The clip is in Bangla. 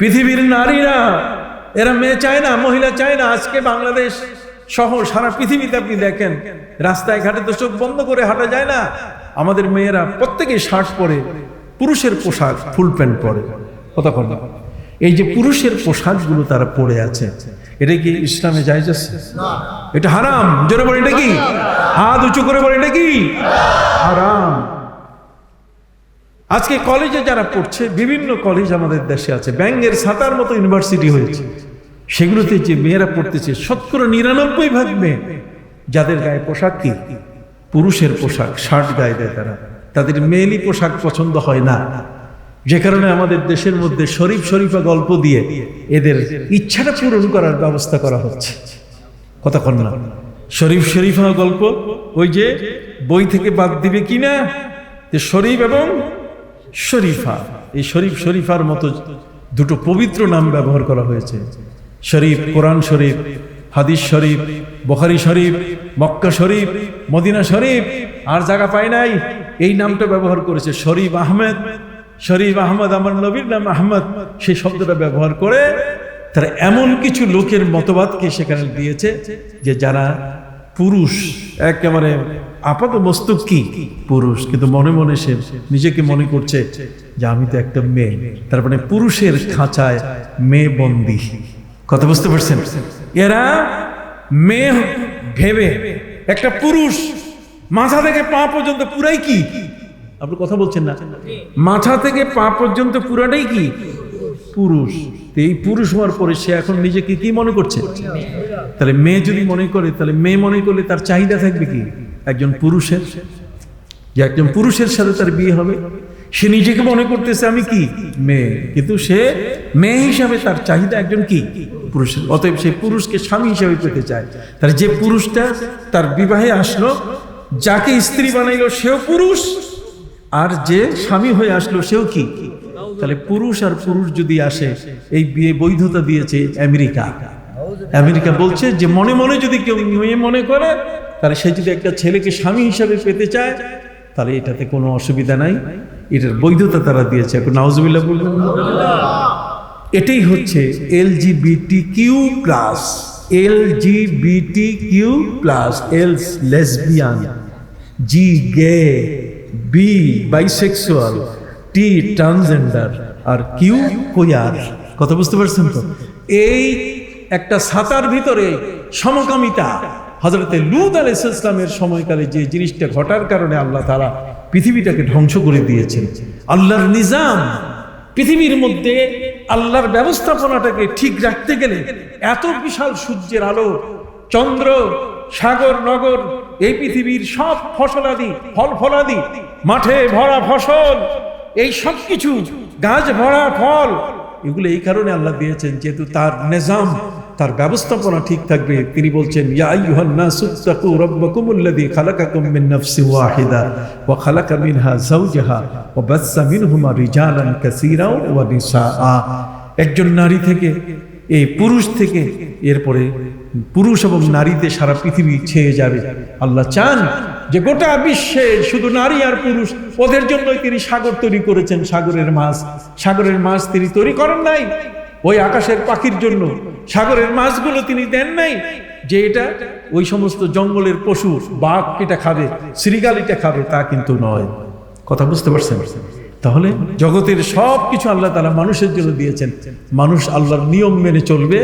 পৃথিবীর নারীরা, এরা মেয়ে চায় না, মহিলা চায় না, আজকে বাংলাদেশ সহ সারা পৃথিবীতে আপনি দেখেন, রাস্তায় ঘাটে তো চোখ বন্ধ করে হাঁটা যায় না। আমাদের মেয়েরা প্রত্যেকে শার্ট পরে, পুরুষের পোশাক, ফুল প্যান্ট পরে। কতক্ষণ এই যে পুরুষের পোশাকগুলো তারা পরে আছে, এটা কি ইসলামে যাই যাচ্ছে এটা হারাম। জোরে বলে এটা কি? হাত উঁচু করে বলে এটা কি? হারাম। আজকে কলেজে যারা পড়ছে, বিভিন্ন কলেজ আমাদের দেশে আছে। ব্যাঙ্গের সাতার মতো ইউনিভার্সিটি হয়েছে। সেগুলোতে যে মেয়েরা পড়তেছে, শতকরা নিরানব্বই ভাগ মেয়ে, যাদের গায়ে পোশাক কি? পুরুষের পোশাক, শার্ট গায়ে দেয় তারা। তাদের মেয়েলি পোশাক পছন্দ হয় না। যে কারণে আমাদের দেশের মধ্যে শরীফ শরীফা গল্প দিয়ে এদের ইচ্ছাটা পূরণ করার ব্যবস্থা করা হচ্ছে। কতক্ষণ না। শরীফ শরীফা গল্প ওই যে বই থেকে বাদ দিবে কিনা? যে শরীফ এবং শরীফা। এই শরীফ শরীফার মতো দুটো পবিত্র নাম ব্যবহার করা হয়েছে। শরীফ, কোরআন শরীফ, হাদিস শরীফ, বখারি শরীফ, মক্কা শরীফ, মদিনা শরীফ, আর জায়গা পায় নাই। এই নামটা ব্যবহার করেছে শরীফ আহমেদ। শরীফ আহমদ, আমার নবীর নাম আহমদ। সেই শব্দটা ব্যবহার করে তারা এমন কিছু লোকের মতবাদকে সেখানে দিয়েছে যে যারা পুরুষ, একেবারে আপাত মস্তক কি? পুরুষ। কিন্তু মনে মনে সে নিজেকে মনে করছে যে আমি তো একটা মেয়ে। তার মানে পুরুষের খাঁচায় মেয়ে বন্দি। কথা বুঝতে পারছেন? এরা মেয়ে ভেবে একটা পুরুষ মাথা থেকে পা পর্যন্ত পুরাই কি? আপনি কথা বলছেন না। মাথা থেকে পা পর্যন্ত পুরাটাই কি? পুরুষ। এই পুরুষ হওয়ার পরে সে এখন নিজেকে কি মনে করছে? তাহলে মেয়ে যদি মনে করে, তাহলে মেয়ে মনে করলে তার চাহিদা থাকবে কি? একজন পুরুষের। যে একজন পুরুষের সাথে তার বিয়ে হবে, সে নিজেকে মনে করতেছে, আমি কি? মেয়ে। কিন্তু সে মেয়ে হিসাবে তার চাহিদা একজন কি? পুরুষের। অতএব সে পুরুষকে স্বামী হিসাবে পেতে চায়। তার যে পুরুষটা তার বিবাহে আসলো, যাকে স্ত্রী বানাইলো, সেও পুরুষ। আর যে স্বামী হয়ে আসলো, সেও কি? তাহলে পুরুষ আর পুরুষ যদি আসে, এই বিয়ে বৈধতা দিয়েছে আমেরিকা। আমেরিকা বলছে যে মনে মনে যদি কেউ মেয়ে মনে করে, তাহলে সে যদি একটা ছেলেকে স্বামী হিসাবে পেতে চায়, তাহলে এটাতে কোনো অসুবিধা নাই। এটার বৈধতা তারা দিয়েছে। এখন নাউজুবিল্লাহ বলবেন এটাই হচ্ছে L G B T Q plus L G B T Q plus L lesbian, G, gay, B, bisexual. T transgender আর কিউ কোয়ার কথা বুঝতে পারছেন তো? এই একটা ছাতার ভিতরে সমকামিতা। হজরতে লুদ আল ইসলামের সময়কালে যে জিনিসটা ঘটার কারণে আল্লাহ তারা পৃথিবীটাকে ধ্বংস করে দিয়েছেন। আল্লাহর নিজাম। পৃথিবীর মধ্যে আল্লাহর ব্যবস্থাপনাটাকে ঠিক রাখতে গেলে এত বিশাল সূর্যের আলো, চন্দ্র, সাগর, নগর, এই পৃথিবীর সব ফসলাদি ফল ফলাদি মাঠে ভরা ফসল এই সব কিছু, গাছ ভরা ফল। এগুলো এই কারণে আল্লাহ দিয়েছেন, যেহেতু তার নিজাম, তার ব্যবস্থাপনা ঠিক থাকবে। তিনি বলছেন, ইয়া একজন নারী থেকে, এই পুরুষ থেকে, এরপরে পুরুষ এবং নারীতে সারা পৃথিবী ছেয়ে যাবে। আল্লাহ চান যে গোটা বিশ্বে শুধু নারী আর পুরুষ, ওদের জন্যই তিনি সাগর তৈরি করেছেন, সাগরের মাছ। সাগরের মাছ তিনি তৈরি করেন নাই। ওই আকাশের পাখির জন্য সাগরের মাছগুলো তিনি দেন নাই। যে এটা, ওই সমস্ত জঙ্গলের পশু, বাঘ এটা খাবে শ্রীগাল এটা খাবে, তা কিন্তু নয়। কথা বুঝতে পারছেন? তাহলে জগতের সব কিছু আল্লাহ তালা মানুষের জন্য দিয়েছেন। মানুষ আল্লাহর নিয়ম মেনে চলবে।